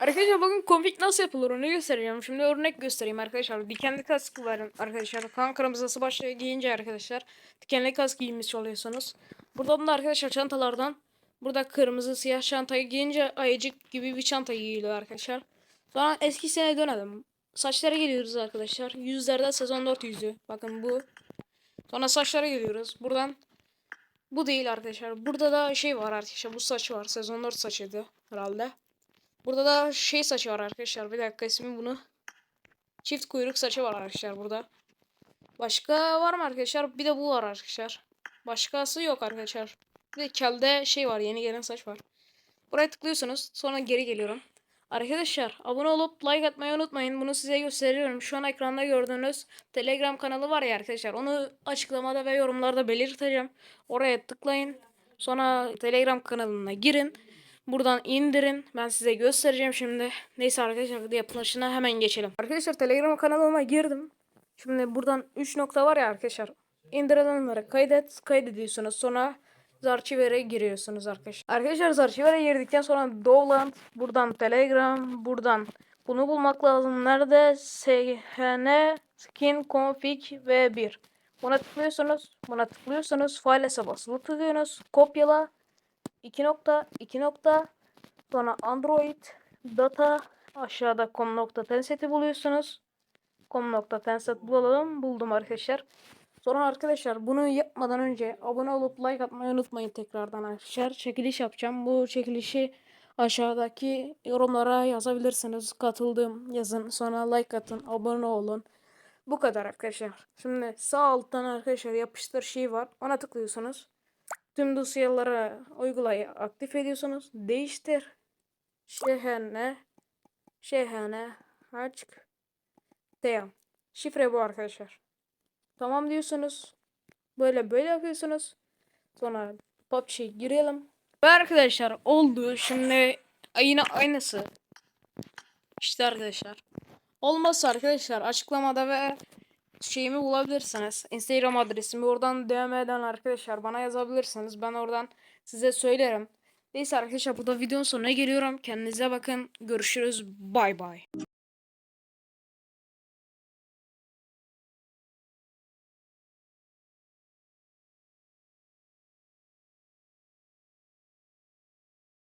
Arkadaşlar bugün konfig nasıl yapılır onu göstereceğim. Şimdi örnek göstereyim arkadaşlar. Dikenli kask var arkadaşlar. Kan kırmızısı başlığı giyince arkadaşlar. Dikenli kask giymiş oluyorsunuz. Buradan da arkadaşlar çantalardan. Burada kırmızı siyah çantayı giyince ayıcık gibi bir çanta giyiliyor arkadaşlar. Sonra eski sene dönelim. Saçlara geliyoruz arkadaşlar. Yüzlerde sezon 4 yüzü. Bakın bu. Sonra saçlara geliyoruz. Buradan bu değil arkadaşlar. Burada da şey var arkadaşlar. Bu saç var. Sezon 4 saçıydı herhalde. Burada da şey saçı var arkadaşlar. Bir dakika ismi bunu. Çift kuyruk saçı var arkadaşlar burada. Başka var mı arkadaşlar? Bir de bu var arkadaşlar. Başkası yok arkadaşlar. Bir de kelde şey var. Yeni gelen saç var. Buraya tıklıyorsunuz. Sonra geri geliyorum. Arkadaşlar abone olup like atmayı unutmayın. Bunu size gösteriyorum. Şu an ekranda gördüğünüz Telegram kanalı var ya arkadaşlar. Onu açıklamada ve yorumlarda belirteceğim. Oraya tıklayın. Sonra Telegram kanalına girin. Buradan indirin. Ben size göstereceğim şimdi. Neyse arkadaşlar yapılışına hemen geçelim. Arkadaşlar Telegram kanalıma girdim. Şimdi buradan 3 nokta var ya arkadaşlar. İndirilenlere kaydet. Kaydediyorsunuz. Sonra Zarchiver'e giriyorsunuz arkadaşlar. Arkadaşlar Zarchiver'e girdikten sonra Dowland. Buradan Telegram. Buradan bunu bulmak lazım. Nerede? SHN Skin Config V1. Buna tıklıyorsunuz. Buna tıklıyorsunuz. Files'e basılı tutuyorsunuz. Kopyala. 2 nokta 2 nokta sonra Android data aşağıda com nokta tenset'i buluyorsunuz. com nokta tenset bulalım. Buldum arkadaşlar. Sonra arkadaşlar bunu yapmadan önce abone olup like atmayı unutmayın tekrardan arkadaşlar. Çekiliş yapacağım. Bu çekilişi aşağıdaki yorumlara yazabilirsiniz. Katıldım yazın. Sonra like atın. Abone olun. Bu kadar arkadaşlar. Şimdi sağ alttan arkadaşlar yapıştır şey var. Ona tıklıyorsunuz. Tüm dosyaları uygulayı aktif ediyorsunuz. Değiştir. Şehane. Şehane. Açık. Devam. Şifre bu arkadaşlar. Tamam diyorsunuz. Böyle böyle yapıyorsunuz. Sonra PUBG'ye girelim. Ve arkadaşlar oldu. Şimdi yine aynısı. İşte arkadaşlar. Olmazsa arkadaşlar açıklamada ve şeyimi bulabilirsiniz. Instagram adresimi oradan DM'den arkadaşlar bana yazabilirsiniz. Ben oradan size söylerim. Neyse arkadaşlar burada videonun sonuna geliyorum. Kendinize bakın. Görüşürüz. Bay bay.